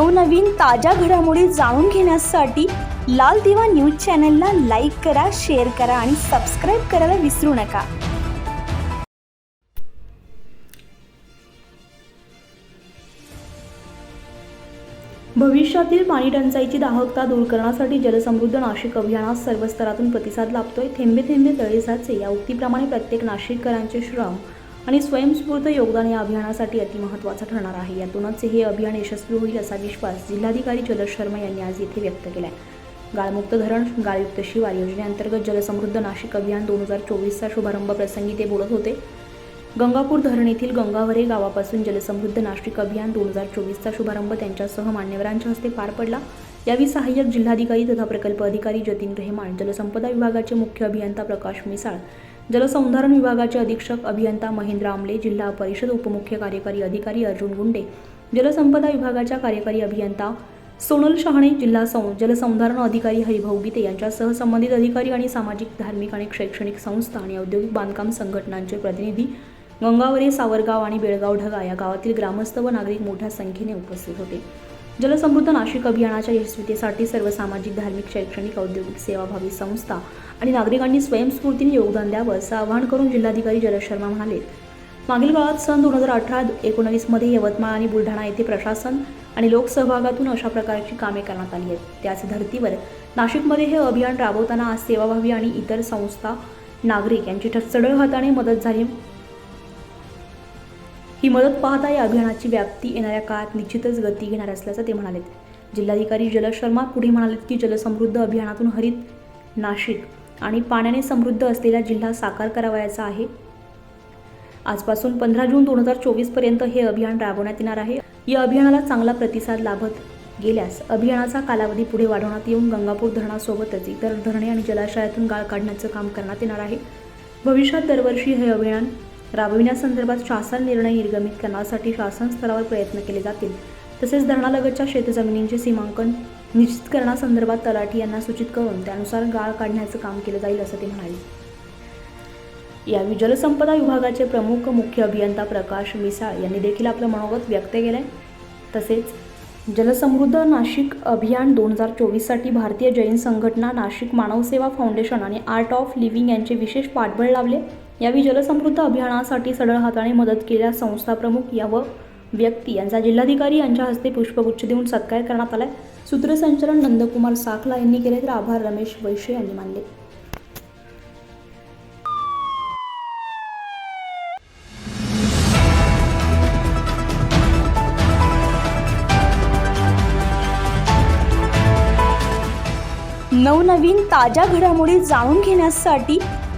नवनवीन ताज्या घडामोडी जाणून घेण्यासाठी लाल दिवा न्यूज चॅनलला लाईक करा शेअर करा आणि सबस्क्राईब करायला विसरू नका. भविष्यातील पाणी टंचाईची दाहकता दूर करण्यासाठी जलसमृद्ध नाशिक अभियानास सर्व स्तरातून प्रतिसाद लाभतोय. थेंबे थेंबे तळे साचे या उक्तीप्रमाणे प्रत्येक नाशिककरांचे श्रम आणि स्वयंस्फूर्त योगदान या अभियानासाठी अतिमहत्त्वाचं ठरणार आहे. यातूनच हे अभियान यशस्वी होईल असा विश्वास जिल्हाधिकारी जलज शर्मा यांनी आज येथे व्यक्त केला आहे गाळमुक्त धरण गाळयुक्त शिवार योजनेअंतर्गत जलसमृद्ध नाशिक अभियान दोन हजार चोवीसचा शुभारंभ प्रसंगी ते बोलत होते. गंगापूर धरण येथील गंगावरे गावापासून जलसमृद्ध नाशिक अभियान दोन हजार चोवीसचा शुभारंभ त्यांच्यासह मान्यवरांच्या हस्ते पार पडला. यावेळी सहाय्यक जिल्हाधिकारी तथा प्रकल्प अधिकारी जतीन रेहमान जलसंपदा विभागाचे मुख्य अभियंता प्रकाश मिसाळ जलसंधारण विभागाचे अधीक्षक अभियंता महेंद्र आमले जिल्हा परिषद उपमुख्य कार्यकारी अधिकारी अर्जुन गुंडे जलसंपदा विभागाच्या कार्यकारी अभियंता सोनल शहाणे जिल्हा सं जलसंधारण अधिकारी हरिभाऊ गीते यांच्यासह संबंधित अधिकारी आणि सामाजिक धार्मिक आणि शैक्षणिक संस्था आणि औद्योगिक बांधकाम संघटनांचे प्रतिनिधी गंगावरे सावरगाव आणि बेळगाव ढगा या गावातील ग्रामस्थ व नागरिक मोठ्या संख्येने उपस्थित होते. जलसमृद्ध नाशिक अभियानाच्या यशस्वीतेसाठी सर्व सामाजिक धार्मिक शैक्षणिक औद्योगिक सेवाभावी संस्था आणि नागरिकांनी स्वयंस्फूर्तीने योगदान द्यावं असं आवाहन करून जिल्हाधिकारी जलशर्मा म्हणाले मागील काळात सन दोन हजार अठरा एकोणवीसमध्ये यवतमाळ आणि बुलढाणा येथे प्रशासन आणि लोकसहभागातून अशा प्रकारची कामे करण्यात आली आहेत. त्याच धर्तीवर नाशिकमध्ये हे अभियान राबवताना आज सेवाभावी आणि इतर संस्था नागरिक यांची सडळ हाताने मदत झाली. ही मदत पाहता या अभियानाची व्याप्ती येणाऱ्या काळात निश्चितच गती घेणार असल्याचं ते म्हणाले जिल्हाधिकारी जलज शर्मा पुढे म्हणालेत की जलसमृद्ध अभियानातून हरित नाशिक आणि पाण्याने समृद्ध असलेला जिल्हा साकार करावयाचा आहे. आजपासून पंधरा जून दोन हजार चोवीसपर्यंत हे अभियान राबवण्यात येणार आहे. या अभियानाला चांगला प्रतिसाद लाभत गेल्यास अभियानाचा कालावधी पुढे वाढवण्यात येऊन गंगापूर धरणासोबतच इतर धरणे आणि जलाशयातून गाळ काढण्याचं काम करण्यात येणार आहे. भविष्यात दरवर्षी हे अभियान राबविण्यासंदर्भात शासन निर्णय निर्गमित करण्यासाठी शासन स्तरावर प्रयत्न केले जातील. तसेच धरणालगतच्या शेतजमिनींचे सीमांकन निश्चित करण्यासंदर्भात तलाठी यांना सूचित करून त्यानुसार गाळ काढण्याचं काम केलं जाईल असं ते म्हणाले. यावेळी जलसंपदा विभागाचे प्रमुख मुख्य अभियंता प्रकाश मिसाळ यांनी देखील आपलं मनोगत व्यक्त केलं आहे तसेच जलसमृद्ध नाशिक अभियान दोन हजार चोवीससाठी भारतीय जैन संघटना नाशिक मानवसेवा फाउंडेशन आणि आर्ट ऑफ लिव्हिंग यांचे विशेष पाठबळ लावले यावेळी जलसमृद्ध अभियानासाठी सडळ हाताने मदत केलेल्या संस्था प्रमुख या व व्यक्ती यांचा जिल्हाधिकारी यांच्या हस्ते पुष्पगुच्छ देऊन सत्कार करण्यात आलाय. सूत्रसंचालन नंदकुमार साखला यांनी केले तर आभार. रमेश वैश्य यांनी मानले. नवनवीन ताज्या घडामोडी जाणून घेण्यासाठी